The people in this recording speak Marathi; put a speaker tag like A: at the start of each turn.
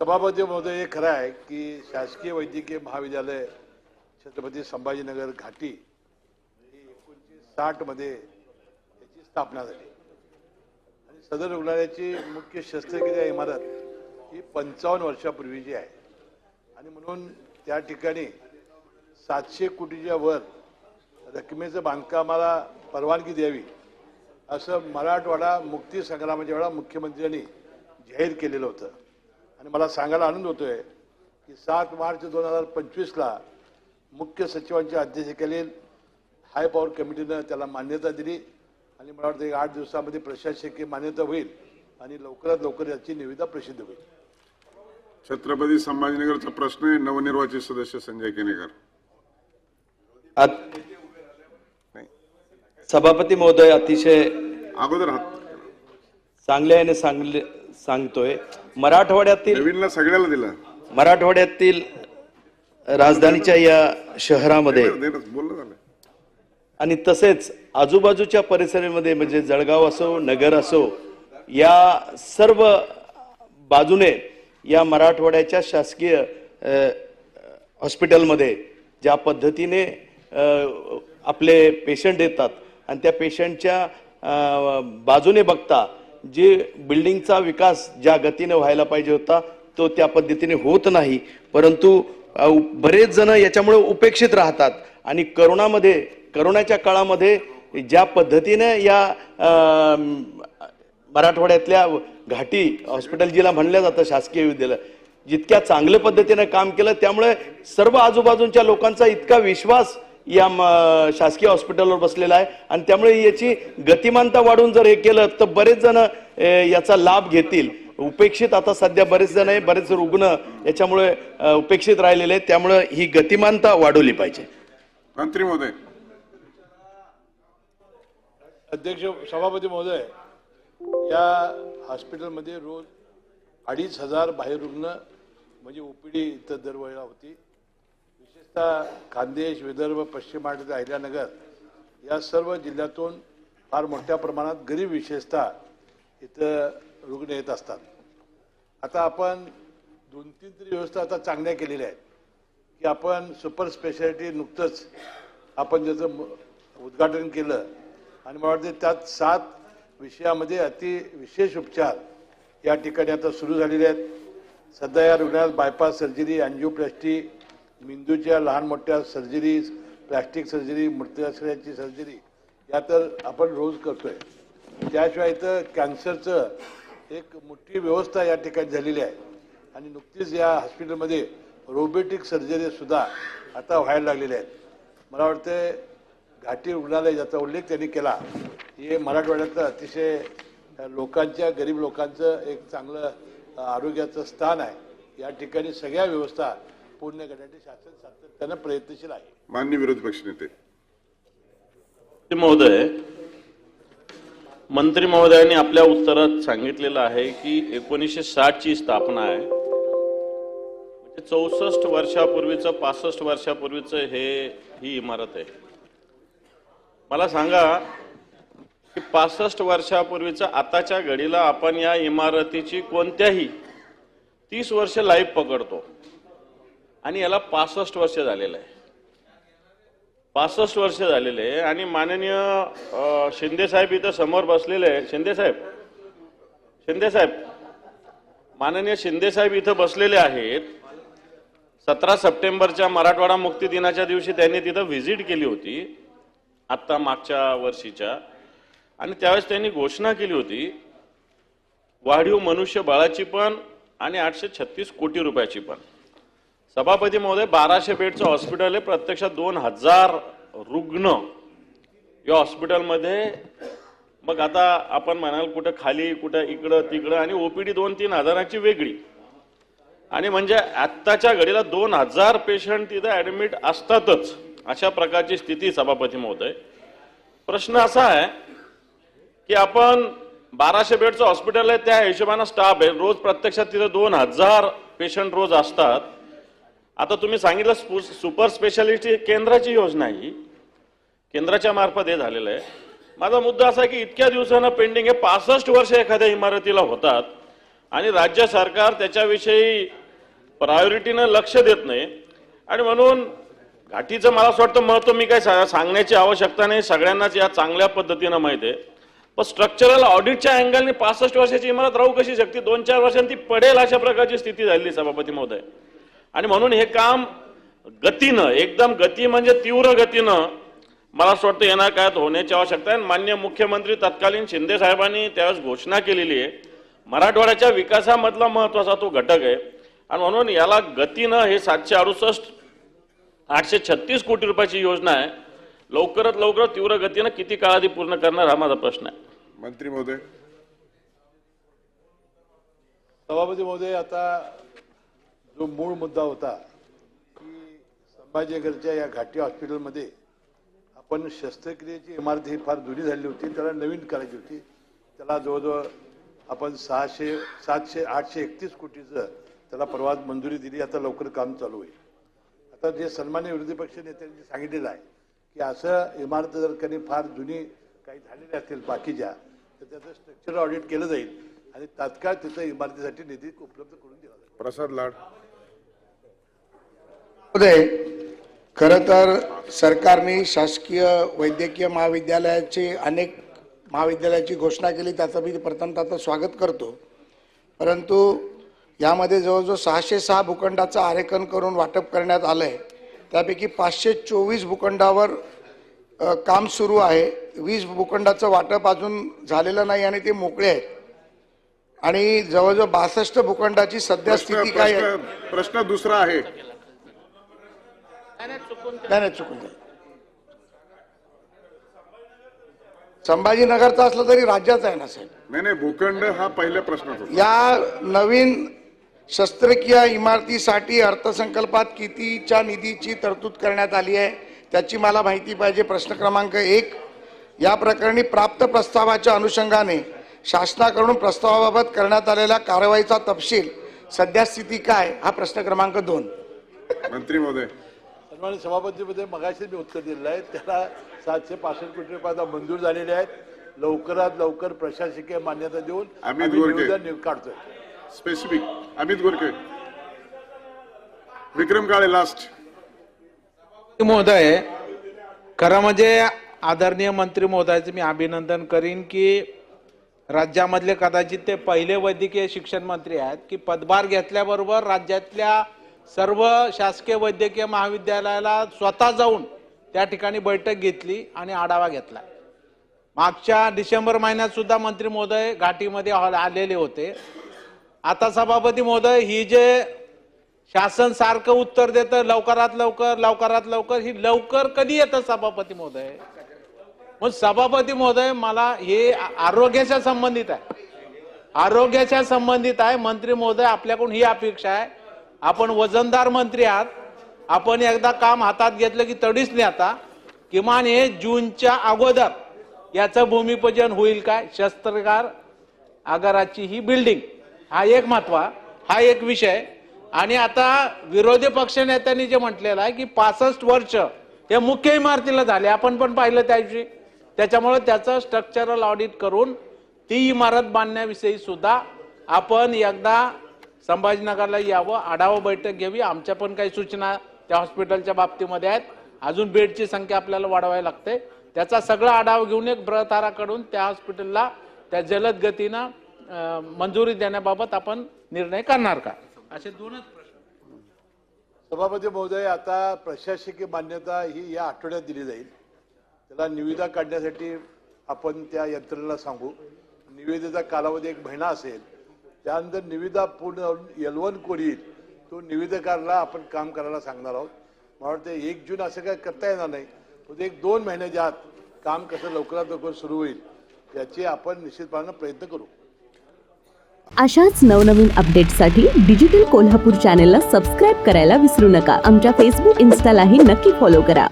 A: सभापती महोदय हे खरं आहे की शासकीय वैद्यकीय महाविद्यालय छत्रपती संभाजीनगर घाटी ही एकोणीसशे साठमध्ये याची स्थापना झाली. आणि सदर रुग्णालयाची मुख्य शस्त्रक्रिया इमारत ही पंचावन्न वर्षापूर्वीची आहे. आणि म्हणून त्या ठिकाणी सातशे कोटीच्या वर रकमेचं बांधकामाला परवानगी द्यावी असं मराठवाडा मुक्ती संग्रामाच्या वेळा मुख्यमंत्र्यांनी जाहीर केलेलं होतं. आणि मला सांगायला आनंद होतोय की सात मार्च दोन हजार पंचवीसला मुख्य सचिवांच्या अध्यक्षतेखालील हाय पॉवर कमिटीनं त्याला मान्यता दिली. आणि मला वाटतं एक आठ दिवसामध्ये प्रशासकीय मान्यता होईल आणि लवकरात लवकर याची निविदा प्रसिद्ध होईल.
B: छत्रपती संभाजीनगरचा प्रश्न आहे नवनिर्वाचित सदस्य संजय केनेकर.
C: सभापती महोदय अतिशय
B: अगोदर हात
C: चांगल्याने सांगले सांगतोय. मराठवाड्यातील
B: नवीनला सगळ्याला दिला.
C: मराठवाड्यातील राजधानीच्या या शहरामध्ये
B: बोललं झालं
C: आणि तसेच आजूबाजूच्या परिसरामध्ये म्हणजे जळगाव असो नगर असो या सर्व बाजूने या मराठवाड्याच्या शासकीय हॉस्पिटलमध्ये ज्या पद्धतीने आपले पेशंट येतात आणि त्या पेशंटच्या बाजूने बघता जे बिल्डिंगचा विकास ज्या गतीने व्हायला पाहिजे होता तो त्या पद्धतीने होत नाही. परंतु बरेच जण याच्यामुळे उपेक्षित राहतात. आणि करोनामध्ये करोनाच्या काळामध्ये ज्या पद्धतीने या मराठवाड्यातल्या घाटी हॉस्पिटल जिला म्हणलं जातं शासकीय विद्यालय जितक्या चांगल्या पद्धतीने काम केलं त्यामुळे सर्व आजूबाजूच्या लोकांचा इतका विश्वास या शासकीय हॉस्पिटलवर बसलेला आहे. आणि त्यामुळे याची गतिमानता वाढून जर हे केलं तर बरेच जण याचा लाभ घेतील. उपेक्षित आता सध्या बरेच जण आहे बरेच रुग्ण याच्यामुळे उपेक्षित राहिलेले आहेत. त्यामुळे ही गतिमानता वाढवली पाहिजे.
B: मंत्री महोदय.
A: अध्यक्ष सभापती महोदय या हॉस्पिटलमध्ये रोज अडीच हजार बाह्यरुग्ण म्हणजे ओपीडी इथं दरवेळेला होती. विशेषतः खानदेश विदर्भ पश्चिम महाराष्ट्र अहिल्यानगर या सर्व जिल्ह्यातून फार मोठ्या प्रमाणात गरीब विशेषतः इथं रुग्ण येत असतात. आता आपण दोन तीन तरी व्यवस्था आता चांगल्या केलेल्या आहेत. की आपण सुपर स्पेशालिटी नुकतंच आपण ज्याचं उद्घाटन केलं आणि मला वाटते त्यात सात विषयामध्ये अति विशेष उपचार या ठिकाणी आता सुरू झालेले आहेत. सध्या या रुग्णालयात बायपास सर्जरी अँजिओप्लॅस्टी मेंदूच्या लहान मोठ्या सर्जरीज प्लॅस्टिक सर्जरी मूर्तिशस्त्राची सर्जरी या तर आपण रोज करतोय. त्याशिवाय इथं कॅन्सरचं एक मोठी व्यवस्था या ठिकाणी झालेली आहे. आणि नुकतीच या हॉस्पिटलमध्ये रोबोटिक सर्जरीसुद्धा आता व्हायला लागलेल्या आहेत. मला वाटतं घाटी रुग्णालय ज्याचा उल्लेख त्यांनी केला हे मराठवाड्यातलं अतिशय लोकांच्या गरीब लोकांचं एक चांगलं आरोग्याचं स्थान आहे. या ठिकाणी सगळ्या व्यवस्था पूर्ण करण्यासाठी शासन सातत्यानं प्रयत्नशील आहे.
B: मान्य विरोधी पक्षनेते
D: महोदय मंत्री महोदयांनी आपल्या उत्तरात सांगितलेलं आहे की एकोणीसशे साठची स्थापना आहे. म्हणजे चौसष्ट वर्षापूर्वीचं पासष्ट वर्षापूर्वीचं हे ही इमारत आहे. मला सांगा की पासष्ट वर्षापूर्वीचं आताच्या घडीला आपण या इमारतीची कोणत्याही तीस वर्ष लाईफ पकडतो. आणि याला पासष्ट वर्ष झालेलं आहे. पासष्ट वर्ष झालेले आहे आणि माननीय शिंदेसाहेब इथं समोर बसलेले आहे शिंदेसाहेब शिंदेसाहेब माननीय शिंदेसाहेब इथं बसलेले आहेत. सतरा सप्टेंबरच्या मराठवाडा मुक्ती दिनाच्या दिवशी त्यांनी तिथं व्हिजिट केली होती आत्ता मागच्या वर्षीच्या. आणि त्यावेळेस त्यांनी घोषणा केली होती वाढीव मनुष्य बाळाची पण आणि आठशे छत्तीस कोटी रुपयाची पण. सभापती महोदय बाराशे बेडचं हॉस्पिटल आहे. प्रत्यक्षात दोन हजार रुग्ण या हॉस्पिटलमध्ये. मग आता आपण म्हणाल कुठं खाली कुठं इकडं तिकडं आणि ओपीडी दोन तीन हजाराची वेगळी. आणि म्हणजे आत्ताच्या घडीला दोन हजार पेशंट तिथं ॲडमिट असतातच अशा प्रकारची स्थिती सभापती महोदय. प्रश्न असा आहे की आपण बाराशे बेडचं हॉस्पिटल आहे त्या हिशोबानं स्टाफ आहे. रोज प्रत्यक्षात तिथं दोन हजार पेशंट रोज असतात. आता तुम्ही सांगितलं स्पु- सुपर स्पेशालिटी केंद्राची योजना ही केंद्राच्या मार्फत हे झालेलं आहे. माझा मुद्दा असा आहे की इतक्या दिवसानं पेंडिंग हे पासष्ट वर्ष एखाद्या इमारतीला होतात आणि राज्य सरकार त्याच्याविषयी प्रायोरिटीनं लक्ष देत नाही. आणि म्हणून घाटीचं मला असं वाटतं महत्त्व मी काय सांगण्याची आवश्यकता नाही. सगळ्यांनाच या चांगल्या पद्धतीनं माहिती आहे. पण स्ट्रक्चरल ऑडिटच्या अँगलने पासष्ट वर्षाची इमारत राहू कशी शकते? दोन चार वर्षांनी ती पडेल अशा प्रकारची स्थिती झालेली सभापती महोदय. आणि म्हणून हे काम गतीनं एकदम गती म्हणजे तीव्र गतीनं मला असं वाटतं येणार काळात होण्याची आवश्यकता आहे. आणि मान्य मुख्यमंत्री तत्कालीन शिंदे साहेबांनी त्यावेळेस घोषणा केलेली आहे. मराठवाड्याच्या विकासामधला महत्त्वाचा तो घटक आहे. आणि म्हणून याला गतीनं हे सातशे अडुसष्ट आठशे छत्तीस कोटी रुपयाची योजना आहे. लवकरात लवकर तीव्र गतीनं किती काळाधी पूर्ण करणार हा माझा प्रश्न आहे.
B: मंत्री महोदय.
A: सभापती महोदय आता जो मूळ मुद्दा होता की संभाजीनगरच्या या घाटी हॉस्पिटलमध्ये आपण शस्त्रक्रियेची इमारत ही फार जुनी झाली होती त्याला नवीन करायची होती. त्याला जवळजवळ आपण सहाशे सातशे आठशे एकतीस कोटीचं त्याला परवा मंजुरी दिली. आता लवकर काम चालू होईल. आता जे सन्मान्य विरोधी पक्ष नेत्यांनी सांगितलेलं आहे की असं इमारत जर कधी फार जुनी काही झालेल्या असतील बाकीच्या तर त्याचं स्ट्रक्चर ऑडिट केलं जाईल आणि तात्काळ तिथं इमारतीसाठी निधी उपलब्ध करून दिला जाईल.
B: प्रसाद लाड.
E: खरं तर सरकारने शासकीय वैद्यकीय महाविद्यालयाचे अनेक महाविद्यालयाची घोषणा केली त्याचं मी प्रथमतः स्वागत करतो. परंतु यामध्ये जवळजवळ सहाशे सहा भूखंडाचं आरेखन करून वाटप करण्यात आलं आहे त्यापैकी पाचशे चोवीस भूखंडावर काम सुरू आहे. वीस भूखंडाचं वाटप अजून झालेलं नाही आणि ते मोकळे आहेत. आणि जवळजवळ बासष्ट भूखंडाची सध्या स्थिती काय आहे?
B: प्रश्न दुसरा आहे.
E: नाही नाही चुकून झालं. संभाजीनगरचा असलं तरी राज्याचा आहे ना साहेब.
B: नाही नाही भूखंड हा पहिल्या प्रश्नात होता.
E: या नवीन शस्त्रक्रिया इमारतीसाठी अर्थसंकल्पात कितीच्या निधीची तरतूद करण्यात आली आहे त्याची मला माहिती पाहिजे. प्रश्न क्रमांक एक या प्रकरणी प्राप्त प्रस्तावाच्या अनुषंगाने शासनाकडून प्रस्तावाबाबत करण्यात आलेल्या कारवाईचा तपशील सध्या स्थिती काय? हा प्रश्न क्रमांक दोन.
B: मंत्री महोदय
A: सन्मान्य सभापतीमध्ये मगाशी मी उत्तर दिलेलं आहे. त्याला सातशे पासष्ट कोटी रुपये आता मंजूर झालेले आहेत. लवकरात लवकर प्रशासकीय मान्यता देऊन
B: अमित
A: आम्ही नि- काढतोय.
B: स्पेसिफिक अमित गोरखे. विक्रम काळे लास्ट
F: महोदय खरं म्हणजे आदरणीय मंत्री महोदयाचं मी अभिनंदन करीन की राज्यामधले कदाचित ते पहिले वैद्यकीय शिक्षण मंत्री आहेत की पदभार घेतल्याबरोबर राज्यातल्या सर्व शासकीय वैद्यकीय महाविद्यालयाला स्वतः जाऊन त्या ठिकाणी बैठक घेतली आणि आढावा घेतला. मागच्या डिसेंबर महिन्यात सुद्धा मंत्री महोदय घाटीमध्ये आलेले होते. आता सभापती महोदय ही जे शासन सारखं उत्तर देतं लवकरात लवकर लवकरात लवकर ही लवकर कधी येतं सभापती महोदय? मग सभापती महोदय मला हे आरोग्याच्या संबंधित आहे. आरोग्याच्या संबंधित आहे मंत्री महोदय आपल्याकडून ही अपेक्षा आहे. आपण वजनदार मंत्री आहात. आपण एकदा काम हातात घेतलं की तडीच नाही आता. किमान हे जूनच्या अगोदर याचं भूमिपूजन होईल काय? शस्त्रकार आगाराची ही बिल्डिंग हा एक महत्वा हा एक विषय. आणि आता विरोधी पक्षनेत्यांनी जे म्हटलेलं आहे की पासष्ट वर्ष हे मुख्य इमारतीला झाले. आपण पण पाहिलं त्या दिवशी त्याच्यामुळे त्याचं स्ट्रक्चरल ऑडिट करून ती इमारत बांधण्याविषयी सुद्धा आपण एकदा संभाजीनगरला यावं आढावा बैठक घ्यावी. आमच्या पण काही सूचना त्या हॉस्पिटलच्या बाबतीमध्ये आहेत. अजून बेडची संख्या आपल्याला वाढवावी लागते. त्याचा सगळा आढावा घेऊन एक ब्रताराकडून त्या हॉस्पिटलला त्या जलद गतीनं मंजुरी देण्याबाबत आपण निर्णय करणार का? असे दोनच प्रश्न.
A: सभापती महोदय आता प्रशासकीय मान्यता ही या आठवड्यात दिली जाईल. त्याला निविदा काढण्यासाठी आपण त्या यंत्रणेला सांगू. निविदेचा कालावधी एक महिना असेल. त्यानंतर निविदा पूर्ण येलवन कोण येईल तो निविदेकारला आपण काम करायला सांगणार आहोत. मला वाटतं एक जून असं काय करता येणार नाही. पण एक दोन महिन्याच्या आत काम कसं लवकरात लवकर सुरू होईल याची आपण निश्चितपणानं प्रयत्न करू.
G: अशाच नवनवीन अपडेट्ससाठी डिजिटल कोल्हापूर चॅनेलला सबस्क्राईब करायला विसरू नका. आमच्या फेसबुक इन्स्टालाही नक्की फॉलो करा.